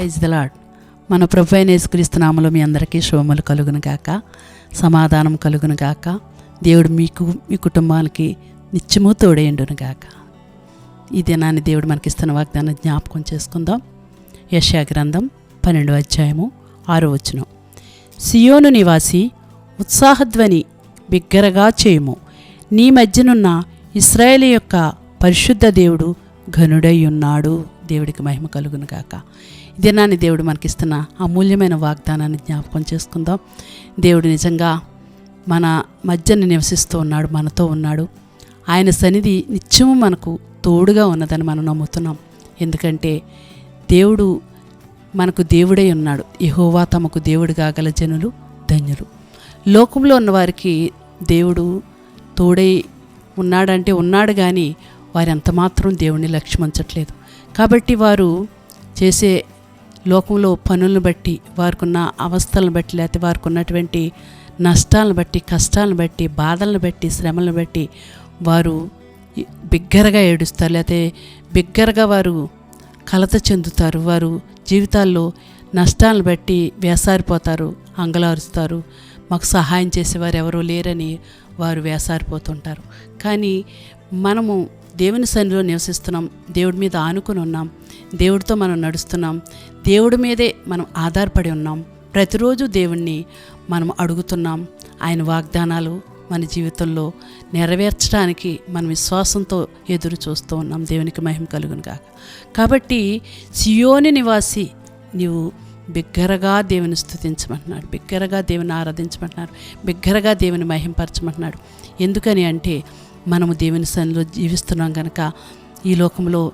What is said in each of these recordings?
Praise the lord మన ప్రభు అయిన యేసుక్రీస్తునామలో మీ అందరికీ శుభములు కలుగును గాక. సమాధానం కలుగును గాక. దేవుడు మీకు మీ కుటుంబానికి నిత్యము తోడేయండును గాక. ఈ దినాన్ని దేవుడు మనకిస్తున్న వాగ్దానం జ్ఞాపకం చేసుకుందాం. యశా గ్రంథం పన్నెండు అధ్యాయము ఆరో వచనం. సియోను నివాసి ఉత్సాహధ్వని బిగ్గరగా చేయము. నీ మధ్యనున్న ఇస్రాయేల్ యొక్క పరిశుద్ధ దేవుడు ఘనుడై ఉన్నాడు. దేవుడికి మహిమ కలుగును గాక. దినాన్ని దేవుడు మనకిస్తున్న అమూల్యమైన వాగ్దానాన్ని జ్ఞాపకం చేసుకుందాం. దేవుడు నిజంగా మన మధ్యన నివసిస్తూ ఉన్నాడు మనతో ఉన్నాడు. ఆయన సన్నిధి నిత్యము మనకు తోడుగా ఉన్నదని మనం నమ్ముతున్నాం. ఎందుకంటే దేవుడు మనకు దేవుడై ఉన్నాడు. యహోవా తమకు దేవుడుగా గల జనులు ధన్యులు. లోకంలో ఉన్నవారికి దేవుడు తోడై ఉన్నాడంటే ఉన్నాడు కానీ వారు ఎంతమాత్రం దేవుణ్ణి లక్ష్యమించట్లేదు కాబట్టి వారు చేసే లోకంలో పనులను బట్టి వారికున్న అవస్థలను బట్టి లేకపోతే వారికి ఉన్నటువంటి నష్టాలను బట్టి కష్టాలను బట్టి బాధలను బట్టి శ్రమలను బట్టి వారు బిగ్గరగా ఏడుస్తారు. లేకపోతే బిగ్గరగా వారు కలత చెందుతారు. వారు జీవితాల్లో నష్టాలను బట్టి వేసారిపోతారు అంగలారుస్తారు. మాకు సహాయం చేసేవారు ఎవరూ లేరని వారు వేసారిపోతుంటారు. కానీ మనము దేవుని సన్నిలో నివసిస్తున్నాం. దేవుడి మీద ఆనుకుని ఉన్నాం. దేవుడితో మనం నడుస్తున్నాం. దేవుడి మీదే మనం ఆధారపడి ఉన్నాం. ప్రతిరోజు దేవుణ్ణి మనం అడుగుతున్నాం. ఆయన వాగ్దానాలు మన జీవితంలో నెరవేర్చడానికి మనం విశ్వాసంతో ఎదురు చూస్తూ ఉన్నాం. దేవునికి మహిమ కలుగును కాక కాబట్టి సియోని నివాసి నీవు బిగ్గరగా దేవుని స్థుతించమంటున్నాడు. బిగ్గరగా దేవుని ఆరాధించమంటున్నాడు. బిగ్గరగా దేవుని మహింపరచమంటున్నాడు ఎందుకని అంటే మనము దేవుని సన్నిలో జీవిస్తున్నాం కనుక ఈ లోకంలో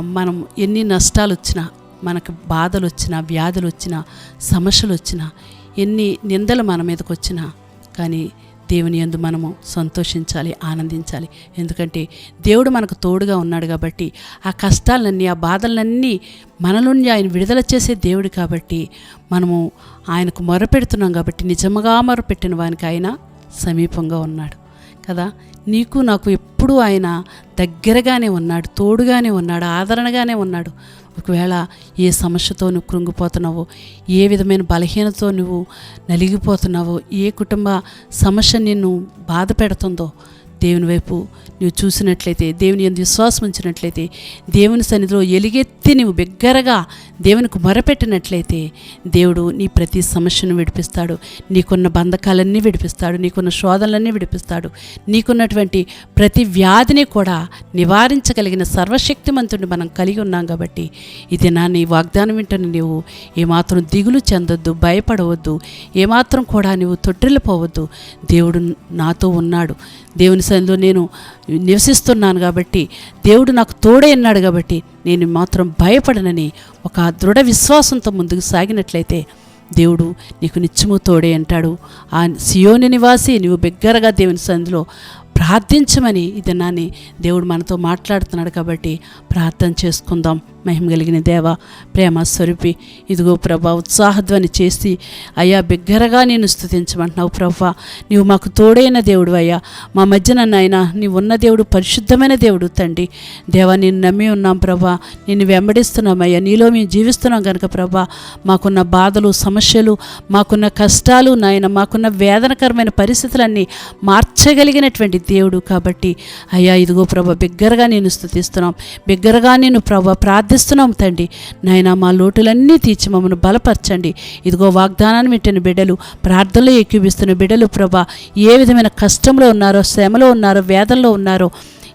మనం ఎన్ని నష్టాలు వచ్చినా మనకు బాధలు వచ్చినా వ్యాధులు వచ్చినా సమస్యలు వచ్చినా ఎన్ని నిందలు మన మీదకి వచ్చినా కానీ దేవుని యందు మనము సంతోషించాలి ఆనందించాలి. ఎందుకంటే దేవుడు మనకు తోడుగా ఉన్నాడు కాబట్టి ఆ కష్టాలన్నీ ఆ బాధలన్నీ మన నుండి ఆయన విడుదల చేసే దేవుడు కాబట్టి మనము ఆయనకు మొరపెడుతున్నాం కాబట్టి నిజముగా మొరపెట్టిన వానికి ఆయన సమీపంగా ఉన్నాడు. కదా? నీకు నాకు ఎప్పుడూ ఆయన దగ్గరగానే ఉన్నాడు తోడుగానే ఉన్నాడు ఆదరణగానే ఉన్నాడు. ఒకవేళ ఏ సమస్యతో నువ్వు కృంగిపోతున్నావో ఏ విధమైన బలహీనతో నువ్వు నలిగిపోతున్నావో ఏ కుటుంబ సమస్య నిన్ను బాధ పెడుతుందో దేవుని వైపు నువ్వు చూసినట్లయితే దేవుని ఎందు విశ్వాసం ఉంచినట్లయితే దేవుని సన్నిధిలో ఎలుగెత్తి నువ్వు బిగ్గరగా దేవునికి మొరపెట్టినట్లయితే దేవుడు నీ ప్రతి సమస్యను విడిపిస్తాడు. నీకున్న బంధకాలన్నీ విడిపిస్తాడు. నీకున్న శోధనలన్నీ విడిపిస్తాడు. నీకున్నటువంటి ప్రతి వ్యాధిని కూడా నివారించగలిగిన సర్వశక్తిమంతుడిని మనం కలిగి ఉన్నాం కాబట్టి ఇది నా నీ వాగ్దానం వింటని నీవు ఏమాత్రం దిగులు చెందొద్దు భయపడవద్దు. ఏమాత్రం కూడా నువ్వు తొట్టిల్లిపోవద్దు దేవుడు నాతో ఉన్నాడు. దేవుని సందులో నేను నివసిస్తున్నాను కాబట్టి దేవుడు నాకు తోడే అన్నాడు కాబట్టి నేను మాత్రం భయపడనని ఒక దృఢ విశ్వాసంతో ముందుకు సాగినట్లయితే దేవుడు నీకు నిత్యము తోడే అంటాడు ఆ సియోని నివాసి నీవు బిగ్గరగా దేవుని సందులో ప్రార్థించమని ఇది నాని దేవుడు మనతో మాట్లాడుతున్నాడు కాబట్టి ప్రార్థన చేసుకుందాం. మహిమ కలిగిన దేవ ప్రేమ స్వరూపి ఇదిగో ప్రభా ఉత్సాహధ్వని చేసి అయ్యా బిగ్గరగా నేను స్థుతించమంటున్నావు ప్రభా. నీవు మాకు తోడైన దేవుడు అయ్యా. మా మధ్యన నాయన నీవు ఉన్న దేవుడు పరిశుద్ధమైన దేవుడు తండ్రి. దేవా నేను నమ్మి ఉన్నాం ప్రభా. నిన్ను వెంబడిస్తున్నామయ్యా నీలో మేము జీవిస్తున్నాం కనుక ప్రభా. మాకున్న బాధలు సమస్యలు మాకున్న కష్టాలు నాయన మాకున్న వేదనకరమైన పరిస్థితులన్నీ మార్చగలిగినటువంటి దేవుడు కాబట్టి అయ్యా ఇదిగో ప్రభా బిగ్గరగా నేను స్థుతిస్తున్నాం బిగ్గరగా నేను ప్రభా ప్రార్థిస్తున్నాం తండ్రి. నాయన మా లోటులన్నీ తీర్చి మమ్మల్ని బలపరచండి. ఇదిగో వాగ్దానాన్ని పెట్టిన బిడ్డలు ప్రార్థనలో ఎక్కిపిస్తున్న బిడ్డలు ప్రభా ఏ విధమైన కష్టంలో ఉన్నారో శ్రమలో ఉన్నారో వేదనలో ఉన్నారో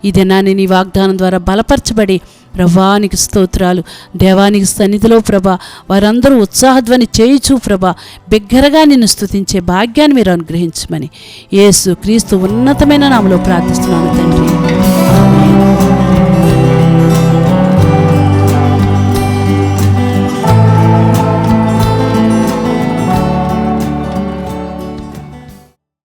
ఇది నాని నీ వాగ్దానం ద్వారా బలపరచబడి ప్రభానికి స్తోత్రాలు. దేవానికి సన్నిధిలో ప్రభ వారందరూ ఉత్సాహధ్వని చేయుచు ప్రభ బిగ్గరగా నిన్ను స్తుతించే భాగ్యాన్ని మీరు అనుగ్రహించమని. యేసు క్రీస్తు ఉన్నతమైన నామలో ప్రార్థిస్తున్నాను తండ్రి.